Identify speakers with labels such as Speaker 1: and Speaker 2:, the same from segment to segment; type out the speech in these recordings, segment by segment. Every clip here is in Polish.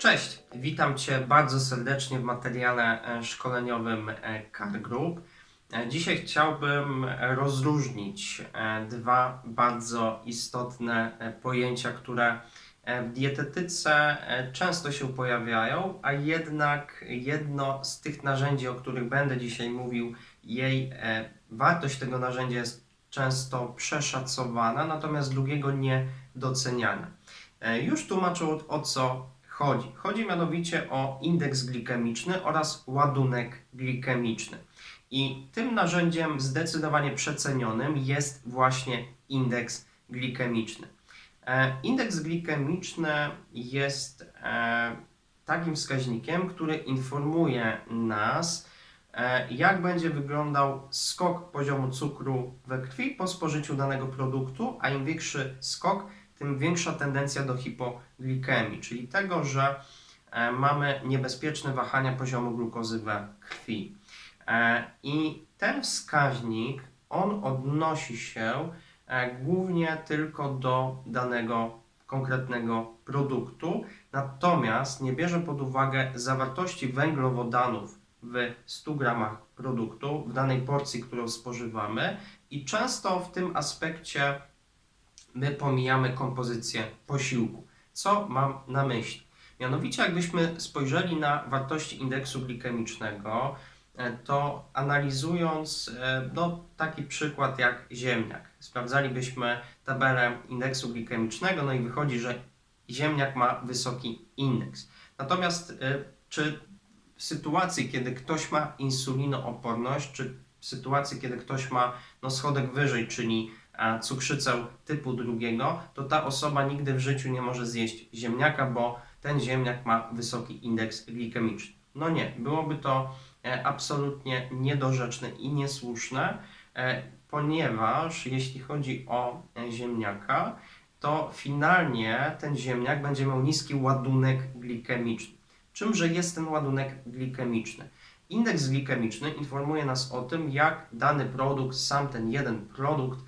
Speaker 1: Cześć, witam Cię bardzo serdecznie w materiale e, szkoleniowym e, Car Group. E, Dzisiaj chciałbym rozróżnić dwa bardzo istotne pojęcia, które w dietetyce często się pojawiają, a jednak jedno z tych narzędzi, o których będę dzisiaj mówił, jej wartość tego narzędzia jest często przeszacowana, natomiast drugiego nie doceniana. Już tłumaczę o co chodzi. Chodzi mianowicie o indeks glikemiczny oraz ładunek glikemiczny. I tym narzędziem zdecydowanie przecenionym jest właśnie indeks glikemiczny. E, Indeks glikemiczny jest e, takim wskaźnikiem, który informuje nas, e, jak będzie wyglądał skok poziomu cukru we krwi po spożyciu danego produktu, a im większy skok, tym większa tendencja do hipoglikemii, czyli tego, że e, mamy niebezpieczne wahania poziomu glukozy we krwi. E, I ten wskaźnik, on odnosi się e, głównie tylko do danego konkretnego produktu, natomiast nie bierze pod uwagę zawartości węglowodanów w 100 gramach produktu, w danej porcji, którą spożywamy i często w tym aspekcie my pomijamy kompozycję posiłku. Co mam na myśli? Mianowicie, jakbyśmy spojrzeli na wartości indeksu glikemicznego, e, to analizując e, no, taki przykład jak ziemniak, sprawdzalibyśmy tabelę indeksu glikemicznego, no i wychodzi, że ziemniak ma wysoki indeks. Natomiast e, czy w sytuacji, kiedy ktoś ma insulinooporność, czy w sytuacji, kiedy ktoś ma no, schodek wyżej, czyli cukrzycę typu drugiego, to ta osoba nigdy w życiu nie może zjeść ziemniaka, bo ten ziemniak ma wysoki indeks glikemiczny. No nie, byłoby to e, absolutnie niedorzeczne i niesłuszne, e, ponieważ jeśli chodzi o e, ziemniaka, to finalnie ten ziemniak będzie miał niski ładunek glikemiczny. Czymże jest ten ładunek glikemiczny? Indeks glikemiczny informuje nas o tym, jak dany produkt, sam ten jeden produkt,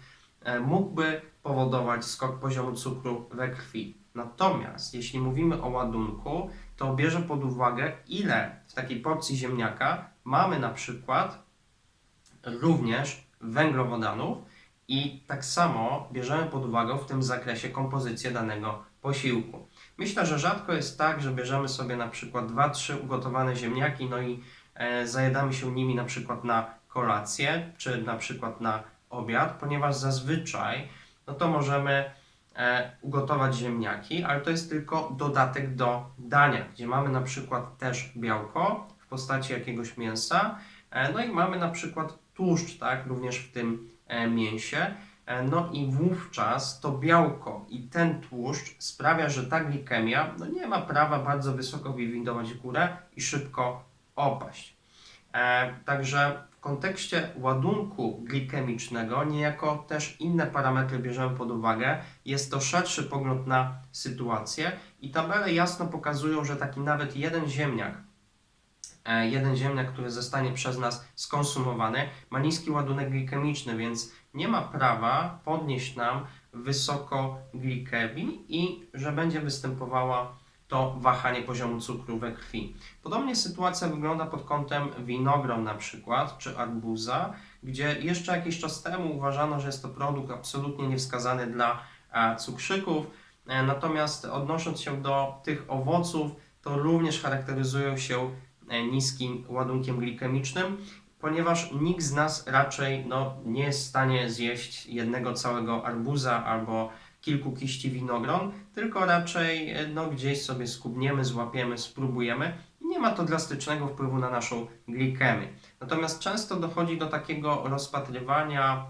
Speaker 1: mógłby powodować skok poziomu cukru we krwi. Natomiast jeśli mówimy o ładunku, to bierze pod uwagę, ile w takiej porcji ziemniaka mamy na przykład również węglowodanów i tak samo bierzemy pod uwagę w tym zakresie kompozycję danego posiłku. Myślę, że rzadko jest tak, że bierzemy sobie na przykład 2-3 ugotowane ziemniaki, no i e, się nimi na przykład na kolację, czy na przykład na obiad, ponieważ zazwyczaj no to możemy e, ugotować ziemniaki, ale to jest tylko dodatek do dania, gdzie mamy na przykład też białko w postaci jakiegoś mięsa, e, no i mamy na przykład tłuszcz, tak, również w tym e, mięsie. E, No i wówczas to białko i ten tłuszcz sprawia, że ta glikemia no nie ma prawa bardzo wysoko wywindować górę i szybko opaść. E, także w kontekście ładunku glikemicznego, niejako też inne parametry bierzemy pod uwagę. Jest to szerszy pogląd na sytuację i tabele jasno pokazują, że taki nawet jeden ziemniak, e, jeden ziemniak, który zostanie przez nas skonsumowany, ma niski ładunek glikemiczny, więc nie ma prawa podnieść nam wysoko glikemii i że będzie występowała to wahanie poziomu cukru we krwi. Podobnie sytuacja wygląda pod kątem winogron na przykład, czy arbuza, gdzie jeszcze jakiś czas temu uważano, że jest to produkt absolutnie niewskazany dla e, cukrzyków, e, natomiast odnosząc się do tych owoców, to również charakteryzują się e, niskim ładunkiem glikemicznym, ponieważ nikt z nas raczej no, nie jest w stanie zjeść jednego całego arbuza albo kilku kiści winogron, tylko raczej e, no, gdzieś sobie skubniemy, złapiemy, spróbujemy i nie ma to drastycznego wpływu na naszą glikemię. Natomiast często dochodzi do takiego rozpatrywania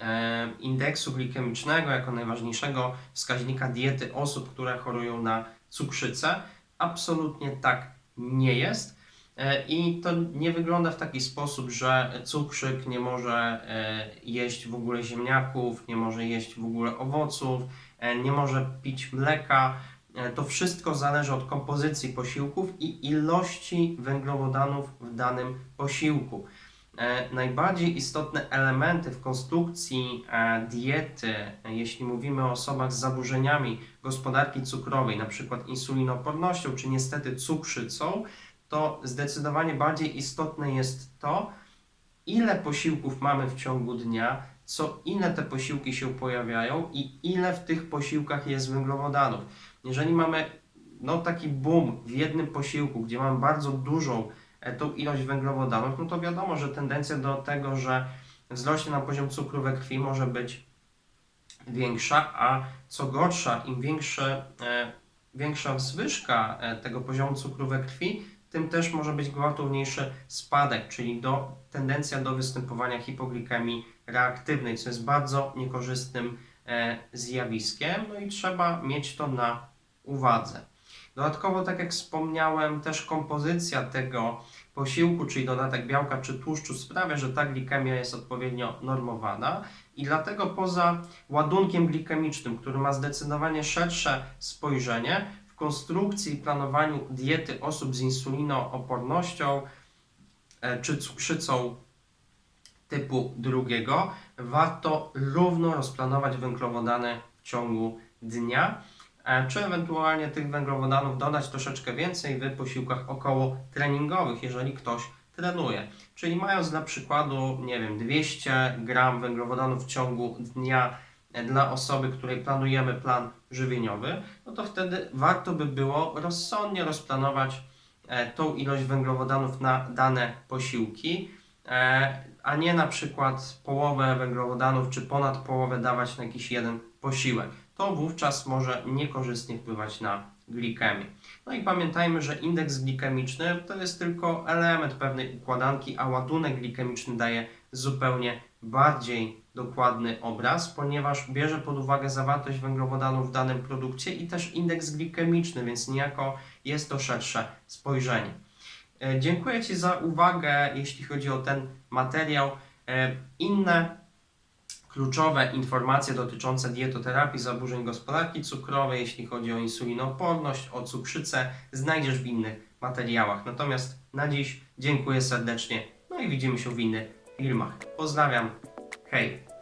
Speaker 1: e, indeksu glikemicznego jako najważniejszego wskaźnika diety osób, które chorują na cukrzycę. Absolutnie tak nie jest. E, I to nie wygląda w taki sposób, że cukrzyk nie może e, jeść w ogóle ziemniaków, nie może jeść w ogóle owoców, e, nie może pić mleka. To wszystko zależy od kompozycji posiłków i ilości węglowodanów w danym posiłku. Najbardziej istotne elementy w konstrukcji diety, jeśli mówimy o osobach z zaburzeniami gospodarki cukrowej, przykład insulinopornością czy niestety cukrzycą, to zdecydowanie bardziej istotne jest to, ile posiłków mamy w ciągu dnia, co ile te posiłki się pojawiają i ile w tych posiłkach jest węglowodanów. Jeżeli mamy no, taki boom w jednym posiłku, gdzie mamy bardzo dużą e, tą ilość węglowodanów, no to wiadomo, że tendencja do tego, że wzrośnie nam poziom cukru we krwi może być większa, a co gorsza, im większe, e, większa zwyżka e, tego poziomu cukru we krwi, tym też może być gwałtowniejszy spadek, czyli do, tendencja do występowania hipoglikemii reaktywnej, co jest bardzo niekorzystnym e, zjawiskiem, no i trzeba mieć to na uwadze. Dodatkowo, tak jak wspomniałem, też kompozycja tego posiłku, czyli dodatek białka czy tłuszczu sprawia, że ta glikemia jest odpowiednio normowana i dlatego poza ładunkiem glikemicznym, który ma zdecydowanie szersze spojrzenie, konstrukcji i planowaniu diety osób z insulinoopornością e, czy cukrzycą typu drugiego warto równo rozplanować węglowodany w ciągu dnia, e, czy ewentualnie tych węglowodanów dodać troszeczkę więcej w posiłkach około treningowych, jeżeli ktoś trenuje. Czyli mając dla przykładu, nie wiem, 200 gram węglowodanów w ciągu dnia dla osoby, której planujemy plan żywieniowy, no to wtedy warto by było rozsądnie rozplanować e, tą ilość węglowodanów na dane posiłki, e, a nie na przykład połowę węglowodanów czy ponad połowę dawać na jakiś jeden posiłek. To wówczas może niekorzystnie wpływać na glikemię. No i pamiętajmy, że indeks glikemiczny to jest tylko element pewnej układanki, a ładunek glikemiczny daje zupełnie bardziej dokładny obraz, ponieważ bierze pod uwagę zawartość węglowodanów w danym produkcie i też indeks glikemiczny, więc niejako jest to szersze spojrzenie. E, Dziękuję Ci za uwagę, jeśli chodzi o ten materiał. E, Inne kluczowe informacje dotyczące dietoterapii zaburzeń gospodarki cukrowej, jeśli chodzi o insulinooporność, o cukrzycę, znajdziesz w innych materiałach. Natomiast na dziś dziękuję serdecznie, no i widzimy się w innych filmach. Pozdrawiam, hej!